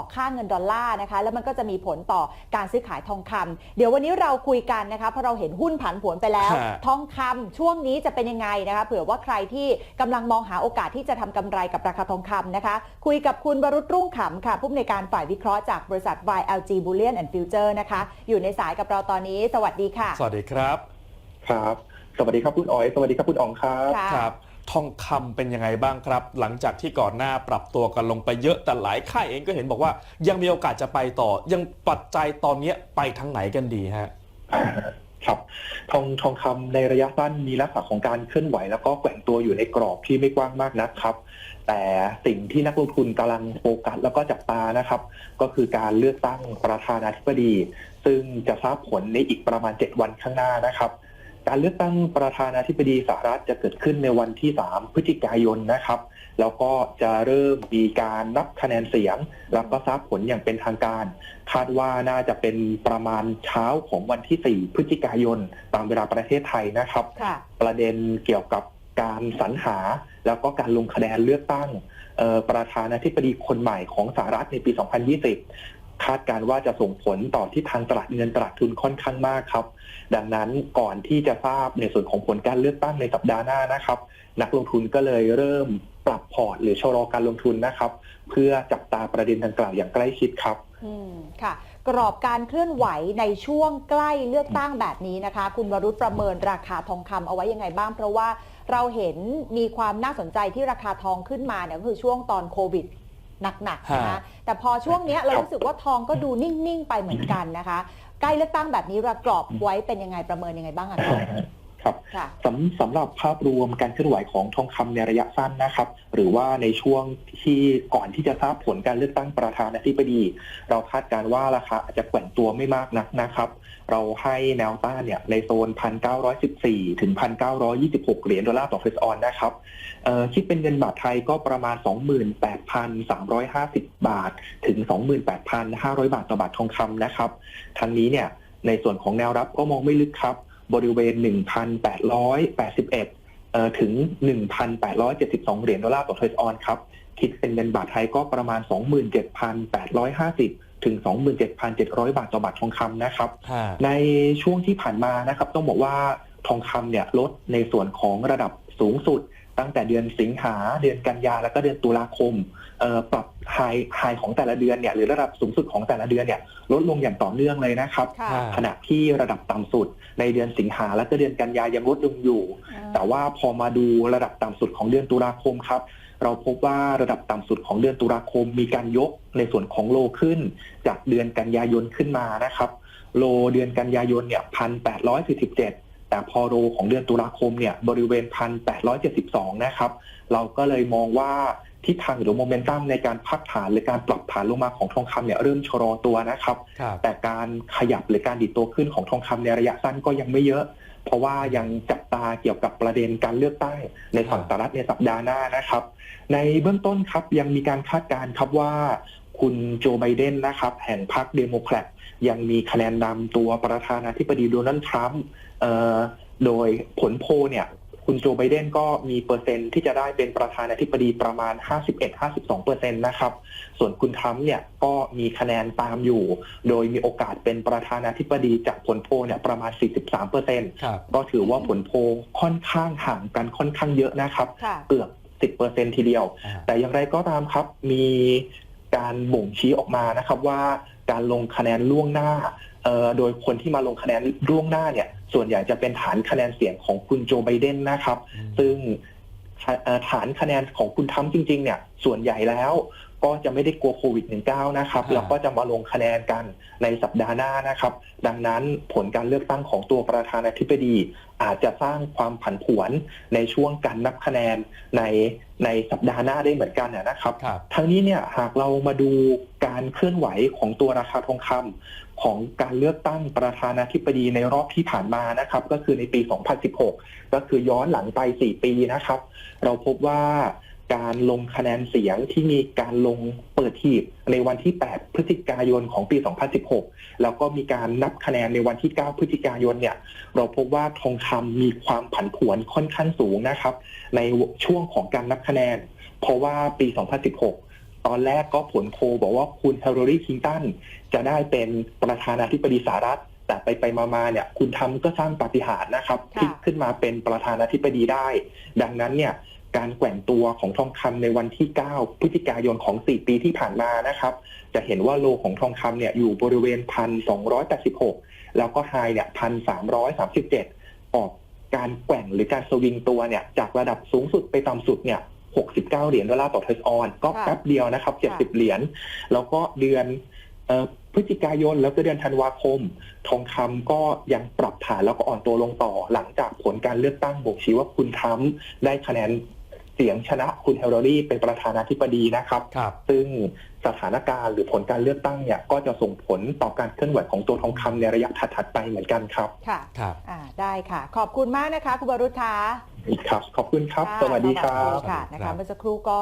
อค่าเงินดอลลาร์นะคะ แล้วมันก็จะมีผลต่อการซื้อขายทองคำเดี๋ยววันนี้เราคุยกันนะคะเพราะเราเห็นหุ้นผันผวนไปแล้วฮะทองคำช่วงนี้จะเป็นยังไงนะคะเผื่อว่าใครที่กำลังมองหาโอกาสที่จะทำกำไรกับราคาทองคำนะคะ คุยกับคุณวรุษรุ่งขำค่ะผู้อำนวยการฝ่ายวิเคราะห์จากบริษัท YLG Bullion and Future นะคะ อยู่ในสายกับเราตอนนี้ สวัสดีค่ะ สวัสดีครับ ครับ สวัสดีครับคุณอ๋อย สวัสดีครับคุณอ๋องครับค่ะครับ ทองคำเป็นยังไงบ้างครับ หลังจากที่ก่อนหน้าปรับตัวกันลงไปเยอะแต่หลายค่ายเองก็เห็นบอกว่า ยังมีโอกาสจะไปต่อ ยังปัจจัยตอนเนี้ไปทางไหนกันดีฮะครับทองทองคำในระยะสั้นมีลักษณะของการเคลื่อนไหว แล้วก็แกว่งตัวอยู่ในกรอบที่ไม่กว้างมากนักครับ แต่สิ่งที่นักลงทุนกำลังโฟกัสแล้วก็จับตานะครับ ก็คือการเลือกตั้งประธานาธิบดี ซึ่งจะทราบผลในอีกประมาณ 7 วันข้างหน้านะครับ การเลือกตั้งประธานาธิบดีสหรัฐจะเกิดขึ้นในวันที่ 3 พฤศจิกายนนะครับ แล้วก็จะเริ่มมีการนับคะแนนเสียงแล้วก็ทราบผลอย่างเป็นทางการ คาดว่าน่าจะเป็นประมาณเช้าของวันที่ 4 พฤศจิกายน ตามเวลาประเทศไทยนะครับค่ะประเด็นเกี่ยวกับการสรรหาแล้วก็การลงคะแนนเลือกตั้งเอ่อประธานาธิบดีคนใหม่ของสหรัฐในปี 2020 คาดการ์ว่าจะส่งผลต่อที่ทางตลาดเงินตลาดทุนค่อนข้างมากครับ ดังนั้นก่อนที่จะทราบในส่วนของผลการเลือกตั้งในสัปดาห์หน้านะครับ นักลงทุนก็เลยเริ่มปรับพอร์ตหรือชะลอการลงทุนนะครับ เพื่อจับตาประเด็นดังกล่าวอย่างใกล้ชิดครับอืมค่ะ กรอบการเคลื่อนไหวในช่วงใกล้เลือกตั้งแบบนี้นะคะ คุณวรุษประเมินราคาทองคำเอาไว้ยังไงบ้าง เพราะว่าเราเห็นมีความน่าสนใจที่ราคาทองขึ้นมาเนี่ยก็คือช่วงตอนโควิด หนักๆนะคะฮะแต่พอช่วงเนี้ยเรารู้สึกว่าทองก็ดูนิ่ง ๆ ไปเหมือนกันนะคะ ใกล้เลือกตั้งแบบนี้เรากรอบไว้เป็นยังไงประเมินยังไงบ้างอะคะ ครับค่ะสำสำหรับภาพรวมการเคลื่อนไหวของทองคำในระยะสั้นนะครับ หรือว่าในช่วงที่ก่อนที่จะทราบผลการเลือกตั้งประธานาธิบดี เราคาดการณ์ว่าราคาอาจจะแกว่งตัวไม่มากนักนะครับ เราให้แนวต้านเนี่ยในโซน 1,914 ถึง 1,926 เหรียญดอลลาร์ต่อเฟสออนนะครับเอ่อคิดเป็นเงินบาทไทยก็ประมาณ 28,350 บาท ถึง 28,500 บาทต่อบาททองคำนะครับทั้งนี้เนี่ยในส่วนของแนวรับก็มองไม่ลึกครับ บริเวณ 1,881เอ่อถึง 1,872 เหรียญดอลลาร์ต่อเทรดออนครับ คิดเป็นเงินบาทไทยก็ประมาณ 27,850 ถึง 27,700 บาทต่อบาททองคำนะครับฮะในช่วงที่ผ่านมานะครับ ต้องบอกว่าทองคำเนี่ยลดในส่วนของระดับสูงสุด ตั้งแต่เดือนสิงหาเดือนกันยาแล้วก็เดือนตุลาคมเอ่อ ปรับไฮไฮของแต่ละเดือนเนี่ยหรือระดับสูงสุดของแต่ละเดือนเนี่ยลดลงอย่างต่อเนื่องเลยนะครับค่ะอ่าขณะที่ระดับต่ำสุดในเดือนสิงหาและก็เดือนกันยายังลดลงอยู่ แต่ว่าพอมาดูระดับต่ำสุดของเดือนตุลาคมครับ เราพบว่าระดับต่ำสุดของเดือนตุลาคม มีการยกในส่วนของโลขึ้น จากเดือนกันยายนขึ้นมานะครับ โลเดือนกันยายนเนี่ยพันแปดร้อยสี่สิบเจ็ดแต่พอโลของเดือนตุลาคมเนี่ยบริเวณพันแปดร้อยเจ็ดสิบสองนะครับ เราก็เลยมองว่า ทิศทางหรือโมเมนตัมในการพักฐานหรือการปรับฐานลงมาของทองคำเนี่ยเริ่มชะลอตัวนะครับ ครับ แต่การขยับหรือการดิดตัวขึ้นของทองคำในระยะสั้นก็ยังไม่เยอะ เพราะว่ายังจับตาเกี่ยวกับประเด็นการเลือกตั้งในฝั่งสหรัฐในสัปดาห์หน้านะครับ ในเบื้องต้นครับยังมีการคาดการณ์ครับว่าคุณโจไบเดนนะครับ แห่งพรรคเดโมแครตยังมีคะแนนนำตัวประธานาธิบดีโดนัลด์ทรัมป์เอ่อโดยผลโพลเนี่ย คุณโจไบเดนก็มีเปอร์เซ็นต์ที่จะได้เป็นประธานาธิบดีประมาณ 51-52เปอร์เซ็นต์นะครับ ส่วนคุณทรัมป์เนี่ยก็มีคะแนนตามอยู่ โดยมีโอกาสเป็นประธานาธิบดีจากผลโพลเนี่ยประมาณ 43เปอร์เซ็นต์ครับก็ถือว่าผลโพลค่อนข้างห่างกันค่อนข้างเยอะนะครับค่ะเกือบ 10เปอร์เซ็นทีเดียวอ่าแต่อย่างไรก็ตามครับมีการบ่งชี้ออกมานะครับว่าการลงคะแนนล่วงหน้าเอ่อ โดยคนที่มาลงคะแนนล่วงหน้าเนี่ย ส่วนใหญ่จะเป็นฐานคะแนนเสียงของคุณโจไบเดนนะครับ ซึ่งเอ่อฐานคะแนนของคุณทรัมป์จริง ๆ เนี่ย ส่วนใหญ่แล้ว ก็จะไม่ได้กลัวโควิด -19 นะครับครับแล้วก็จะมาลงคะแนนกันในสัปดาห์หน้านะครับ ดังนั้นผลการเลือกตั้งของตัวประธานาธิบดี อาจจะสร้างความผันผวนในช่วงการนับคะแนนในในสัปดาห์หน้าได้เหมือนกันนะครับครับทั้งนี้เนี่ยหากเรามาดูการเคลื่อนไหวของตัวราคาทองคำของการเลือกตั้งประธานาธิบดีในรอบที่ผ่านมานะครับ ก็คือในปี 2016 ก็คือย้อนหลังไป 4 ปีนะครับ เราพบว่า การลงคะแนนเสียงที่มีการลงเปิดหีบในวันที่ 8 พฤศจิกายนของปี 2016 แล้วก็มีการนับคะแนนในวันที่ 9 พฤศจิกายนเนี่ย เราพบว่าทองคำมีความผันผวนค่อนข้างสูงนะครับ ในช่วงของการนับคะแนน เพราะว่าปี 2016ตอนแรกก็ผลโพลบอกว่าคุณเฮลลารีคลินตันจะได้เป็นประธานาธิบดีสหรัฐ แต่ไปไปๆมาๆเนี่ย คุณทำก็สร้างปาฏิหาริย์นะครับพค่ะลิกขึ้นมาเป็นประธานาธิบดีได้ ดังนั้นเนี่ย การแกว่งตัวของทองคำในวันที่ 9 พฤศจิกายนของ 4 ปีที่ผ่านมานะครับ จะเห็นว่าโลของทองคำเนี่ยอยู่บริเวณ 1,286 แล้วก็ไฮเนี่ย 1,337 ออกการแกว่งหรือการสวิงตัวเนี่ย จากระดับสูงสุดไปต่ำสุดเนี่ย69 เหรียญดอลลาร์ต่อเทสออนก็ค่ะแป๊บเดียวนะครับ 70 เหรียญแล้วก็เดือนเอ่อพฤศจิกายนแล้วก็เดือนธันวาคม ทองคำก็ยังปรับฐานแล้วก็อ่อนตัวลงต่อ หลังจากผลการเลือกตั้งบ่งชี้ว่าคุณทรัมป์ได้คะแนน เสียงชนะคุณเฮลลารีเป็นประธานาธิบดีนะครับครับซึ่งสถานการณ์หรือผลการเลือกตั้งเนี่ยก็จะส่งผลต่อการเคลื่อนไหวของตัวทองคำในระยะถัดๆไปเหมือนกันครับ ค่ะครับอ่าได้ค่ะ ขอบคุณมากนะคะ คุณวรุษคะครับ ขอบคุณครับค่ะสวัสดีครัสบวัสดีค่ะนะคะเมื่อสักครู่ก็